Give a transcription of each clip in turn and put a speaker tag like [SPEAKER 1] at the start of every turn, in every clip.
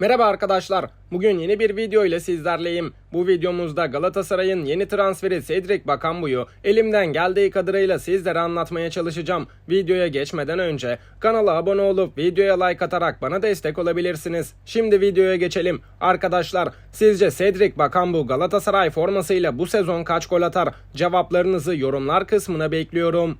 [SPEAKER 1] Merhaba arkadaşlar. Bugün yeni bir video ile sizlerleyim. Bu videomuzda Galatasaray'ın yeni transferi Cedric Bakambu'yu elimden geldiği kadarıyla sizlere anlatmaya çalışacağım. Videoya geçmeden önce kanala abone olup videoya like atarak bana destek olabilirsiniz. Şimdi videoya geçelim. Arkadaşlar sizce Cedric Bakambu Galatasaray formasıyla bu sezon kaç gol atar? Cevaplarınızı yorumlar kısmına bekliyorum.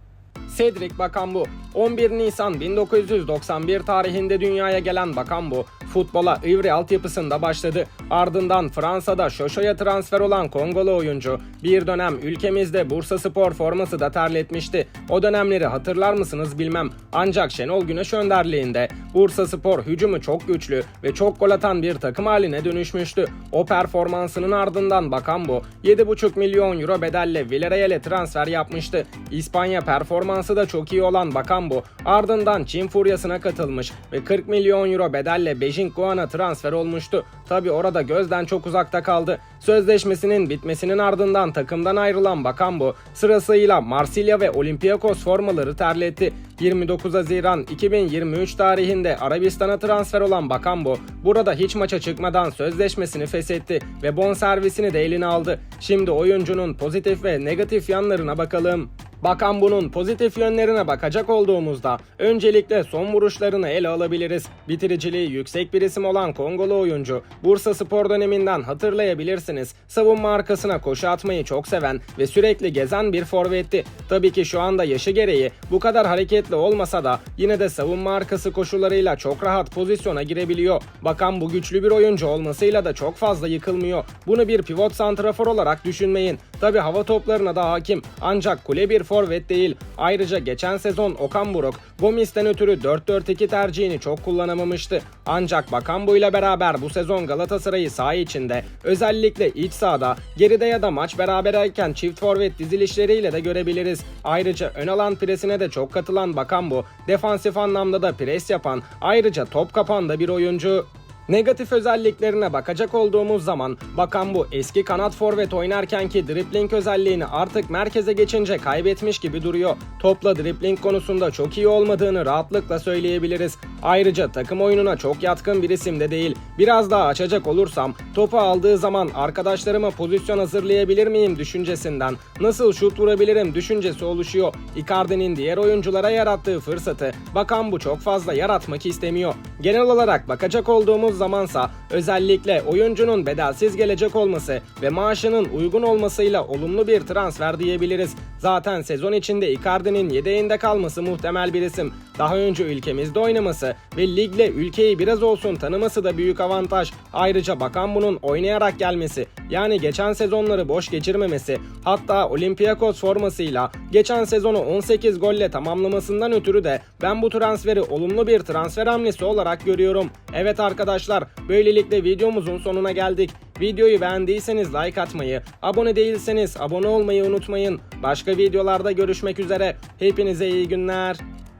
[SPEAKER 1] Cedric Bakambu 11 Nisan 1991 tarihinde dünyaya gelen Bakambu futbola Ivry altyapısında başladı. Ardından Fransa'da Şoşo'ya transfer olan Kongolu oyuncu bir dönem ülkemizde Bursa Spor forması da terletmişti. O dönemleri hatırlar mısınız bilmem. Ancak Şenol Güneş önderliğinde Bursa Spor hücumu çok güçlü ve çok gol atan bir takım haline dönüşmüştü. O performansının ardından Bakambu 7,5 milyon euro bedelle Villarreal'e transfer yapmıştı. İspanya performansı da çok iyi olan Bakambu ardından Çin furyasına katılmış ve 40 milyon euro bedelle Beijing Guan'a transfer olmuştu. Tabi orada gözden çok uzakta kaldı. Sözleşmesinin bitmesinin ardından takımdan ayrılan Bakambu sırasıyla Marsilya ve Olympiakos formaları terletti. 29 Haziran 2023 tarihinde Arabistan'a transfer olan Bakambu burada hiç maça çıkmadan sözleşmesini feshetti ve bonservisini de eline aldı. Şimdi oyuncunun pozitif ve negatif yanlarına bakalım. Bakan bunun pozitif yönlerine bakacak olduğumuzda öncelikle son vuruşlarını ele alabiliriz. Bitiriciliği yüksek bir isim olan Kongolu oyuncu Bursa Spor döneminden hatırlayabilirsiniz. Savunma arkasına koşu atmayı çok seven ve sürekli gezen bir forvetti. Tabii ki şu anda yaşı gereği bu kadar hareketli olmasa da yine de savunma arkası koşularıyla çok rahat pozisyona girebiliyor. Bakan bu güçlü bir oyuncu olmasıyla da çok fazla yıkılmıyor. Bunu bir pivot santrafor olarak düşünmeyin. Tabi hava toplarına da hakim ancak kule bir forvet değil. Ayrıca geçen sezon Okan Buruk Gomis'ten ötürü 4-4-2 tercihini çok kullanamamıştı. Ancak Bakambu ile beraber bu sezon Galatasaray'ı saha içinde özellikle iç sahada geride ya da maç beraberken çift forvet dizilişleriyle de görebiliriz. Ayrıca ön alan presine de çok katılan Bakambu defansif anlamda da pres yapan ayrıca top kapan da bir oyuncu. Negatif özelliklerine bakacak olduğumuz zaman bakan bu eski kanat forvet oynarkenki dribling özelliğini artık merkeze geçince kaybetmiş gibi duruyor. Topla dribling konusunda çok iyi olmadığını rahatlıkla söyleyebiliriz. Ayrıca takım oyununa çok yatkın bir isim de değil. Biraz daha açacak olursam topu aldığı zaman arkadaşlarıma pozisyon hazırlayabilir miyim düşüncesinden nasıl şut vurabilirim düşüncesi oluşuyor. Icardi'nin diğer oyunculara yarattığı fırsatı bakan bu çok fazla yaratmak istemiyor. Genel olarak bakacak olduğumuz zamansa özellikle oyuncunun bedelsiz gelecek olması ve maaşının uygun olmasıyla olumlu bir transfer diyebiliriz. Zaten sezon içinde Icardi'nin yedeğinde kalması muhtemel bir isim. Daha önce ülkemizde oynaması ve ligle ülkeyi biraz olsun tanıması da büyük avantaj. Ayrıca bakan bunun oynayarak gelmesi yani geçen sezonları boş geçirmemesi hatta Olympiakos formasıyla geçen sezonu 18 golle tamamlamasından ötürü de ben bu transferi olumlu bir transfer hamlesi olarak görüyorum. Evet arkadaşlar böylelikle videomuzun sonuna geldik. Videoyu beğendiyseniz like atmayı, abone değilseniz abone olmayı unutmayın. Başka videolarda görüşmek üzere. Hepinize iyi günler.